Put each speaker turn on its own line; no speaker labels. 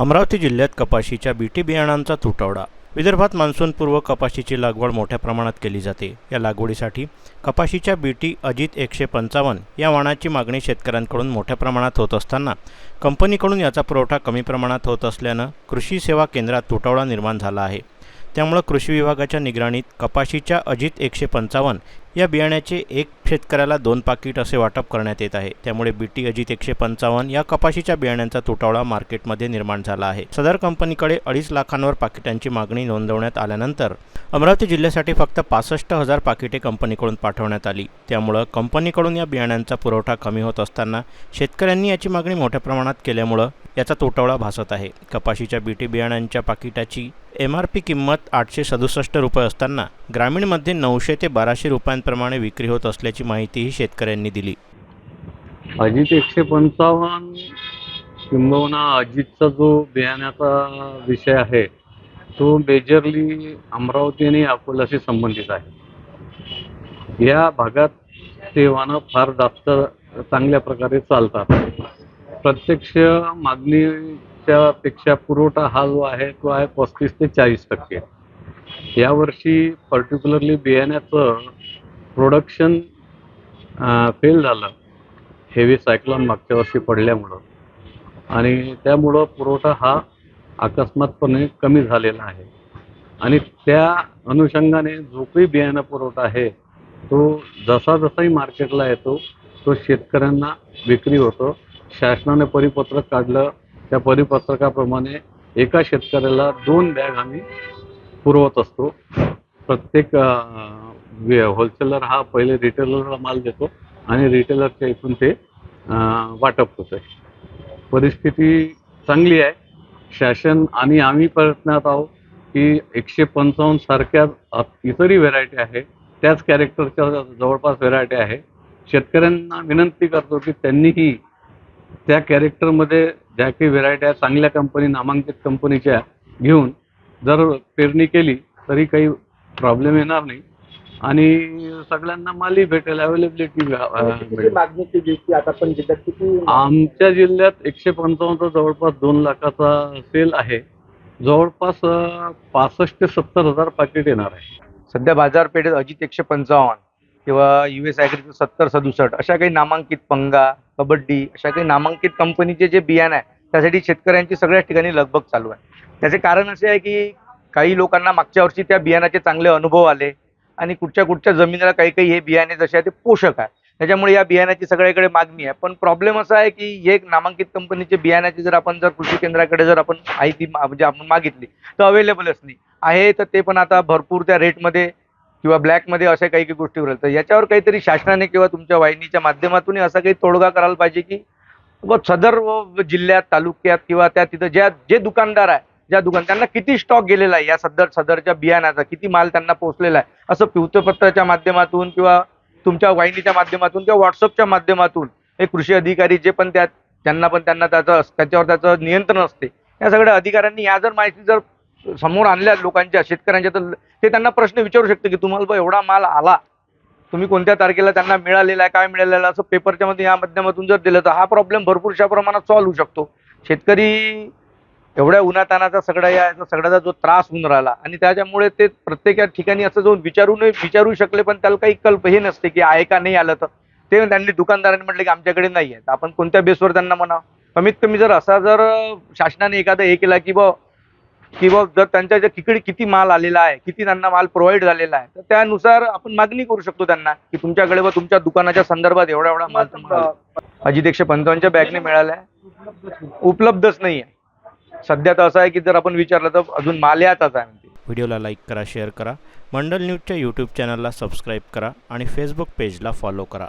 अमरावती जिल्ह्यात कपाशीच्या बीटी बियाणांचा तुटवडा. विदर्भात मान्सूनपूर्व कपाशीची लागवड मोठ्या प्रमाणात केली जाते. या लागवडीसाठी कपाशीच्या बीटी अजित एकशे पंचावन्न या वाणाची मागणी शेतकऱ्यांकडून मोठ्या प्रमाणात होत असताना कंपनीकडून याचा पुरवठा कमी प्रमाणात होत असल्यानं कृषी सेवा केंद्रात तुटवडा निर्माण झाला आहे. त्यामुळं कृषी विभागाच्या निगराणीत कपाशीच्या अजित एकशे पंचावन्न या बियाण्याचे एक शेतकऱ्याला दोन पाकिट असे वाटप करण्यात येत आहे. त्यामुळे बीटी अजित एकशे पंचावन्न या कपाशीच्या बियाण्यांचा तुटवडा मार्केटमध्ये निर्माण झाला आहे. सदर कंपनीकडे अडीच लाखांवर पाकिटांची मागणी नोंदवण्यात आल्यानंतर अमरावती जिल्ह्यासाठी फक्त पासष्ट हजार पाकिटे कंपनीकडून पाठवण्यात आली. त्यामुळं कंपनीकडून या बियाण्यांचा पुरवठा कमी होत असताना शेतकऱ्यांनी याची मागणी मोठ्या प्रमाणात केल्यामुळं याचा तुटवडा भासत आहे. कपाशीच्या बीटी बियाण्यांच्या पाकिटाची एम आर पी किंमत आठशे सदुसष्ट रुपये असताना ग्रामीणमध्ये नऊशे ते बाराशे रुपयांप्रमाणे विक्री होत असल्याची माहितीही शेतकऱ्यांनी दिली.
अजित एकशे पंचावन्न किंबहुना अजितचा जो बियाण्याचा विषय आहे तो मेजरली अमरावती आणि अकोल्याशी संबंधित आहे. या भागात ते वाहनं फार जास्त चांगल्या प्रकारे चालतात. प्रत्यक्ष मागणीच्या पेक्षा पुरवठा हा जो आहे तो आहे पस्तीस ते चाळीस टक्के. यावर्षी पर्टिक्युलरली बियाण्याचं प्रोडक्शन फेल झालं. हेवी सायक्लोन मागच्या वर्षी पडल्यामुळं. आणि त्यामुळं पुरवठा हा अकस्मातपणे कमी झालेला आहे. आणि त्या अनुषंगाने जो काही बियाणं पुरवठा आहे तो जसा जसाही मार्केटला येतो तो शेतकऱ्यांना विक्री होतो. शासनाने परिपत्रक काढलं. त्या परिपत्रकाप्रमाणे एका शेतकऱ्याला दोन बॅग आम्ही पुरवत असतो. प्रत्येक होलसेलर हा पहिले रिटेलरला माल देतो आणि रिटेलरच्या इथून ते वाटप वाटप होतं. परिस्थिती चांगली आहे. शासन आणि आम्ही प्रयत्नात आहोत की एकशे पंचावन्न सारख्या इतरही व्हेरायटी आहे. त्याच कॅरेक्टरच्या जवळपास व्हेरायटी आहे. शेतकऱ्यांना विनंती करतो की त्यांनीही त्या कॅरेक्टरमध्ये ज्या काही व्हेरायटी आहेत चांगल्या कंपनी नामांकित कंपनीच्या घेऊन जर पेरणी केली तरी काही प्रॉब्लेम येणार नाही. आणि सगळ्यांना मालही भेटेल अवेलेबिलिटी
किती मागणी केली की आता पण जिल्ह्यात किती
आमच्या जिल्ह्यात एकशे पंचावन्नचा जवळपास दोन लाखाचा सेल आहे. जवळपास पासष्ट ते सत्तर हजार पाकिट येणार आहे.
सध्या बाजारपेठेत अजित एकशे पंचावन्न. किंवा यू एस ॲग्रीचं सत्तर सदुसष्ट अशा काही नामांकित पंगा कबड्डी अशा काही नामांकित कंपनीचे जे बियाणं आहे त्यासाठी शेतकऱ्यांची सगळ्याच ठिकाणी लगबग चालू आहे. त्याचे कारण असे आहे की काही लोकांना मागच्या वर्षी त्या बियाणाचे चांगले अनुभव आले आणि कुठच्या कुठच्या जमिनीला काही काही हे बियाणे जसे आहे ते पोषक आहे. त्याच्यामुळे या बियाण्याची सगळ्याकडे मागणी आहे. पण प्रॉब्लेम असा आहे की हे एक नामांकित कंपनीचे बियाण्याची जर आपण जर कृषी केंद्राकडे जर आपण माहिती म्हणजे आपण मागितली तर अवेलेबलच नाही. आहे तर ते पण आता भरपूर त्या रेटमध्ये किंवा ब्लॅकमध्ये अशा काही काही गोष्टी उरल तर याच्यावर काहीतरी शासनाने किंवा तुमच्या वाहिनीच्या माध्यमातून असा काही तोडगा करायला पाहिजे की व सदर जिल्ह्यात तालुक्यात किंवा त्या तिथं ज्या जे दुकानदार आहे ज्या दुकान त्यांना किती स्टॉक गेलेला आहे या सदर सदरच्या बियाण्याचा किती माल त्यांना पोहोचलेला आहे असं पिवतपत्राच्या माध्यमातून किंवा तुमच्या वाहिनीच्या माध्यमातून किंवा व्हॉट्सअपच्या माध्यमातून हे कृषी अधिकारी जे पण त्या त्यांना पण त्यांना त्याचं त्याच्यावर त्याचं नियंत्रण असते या सगळ्या अधिकाऱ्यांनी या जर माहिती जर समोर आणल्या लोकांच्या शेतकऱ्यांच्या तर ते त्यांना प्रश्न विचारू शकते की तुम्हाला बा एवढा माल आला तुम्ही कोणत्या तारखेला त्यांना मिळालेला आहे काय मिळालेलं असं पेपरच्या मध्ये या माध्यमातून जर दिलं तर हा प्रॉब्लेम भरपूरशा प्रमाणात सॉल्व्ह होऊ शकतो. शेतकरी एवढ्या उन्हातानाचा सगळा या याचा सगळ्याचा जो त्रास होऊन राहिला आणि त्याच्यामुळे ते प्रत्येक या ठिकाणी असं जाऊन विचारू नये विचारू शकले पण त्याला काही कल्प हे नसते की आहे का नाही आलं तर. ते त्यांनी दुकानदारांनी म्हटलं की आमच्याकडे नाही आहे तर आपण कोणत्या बेसवर त्यांना म्हणावं? कमीत कमी जर असा जर शासनाने एखादा हे केला की बा की बा जर त्यांच्या ज्या तिकडे किती माल आलेला आहे किती त्यांना माल प्रोव्हाइड झालेला आहे तर त्यानुसार आपण मागणी करू शकतो त्यांना की तुमच्याकडे व तुमच्या दुकानाच्या संदर्भात एवढा एवढा माल तुम्हाला अजित एकशे पंचावन्नच्या बॅगने मिळाला आहे. उपलब्धच नाही आहे. सध्या तर असं आहे की जर आपण विचारलं तर अजून माल याचाच आहे
व्हिडिओला लाईक करा शेअर करा. मंडल न्यूजच्या यूट्यूब चॅनलला सबस्क्राईब करा आणि फेसबुक पेजला फॉलो करा.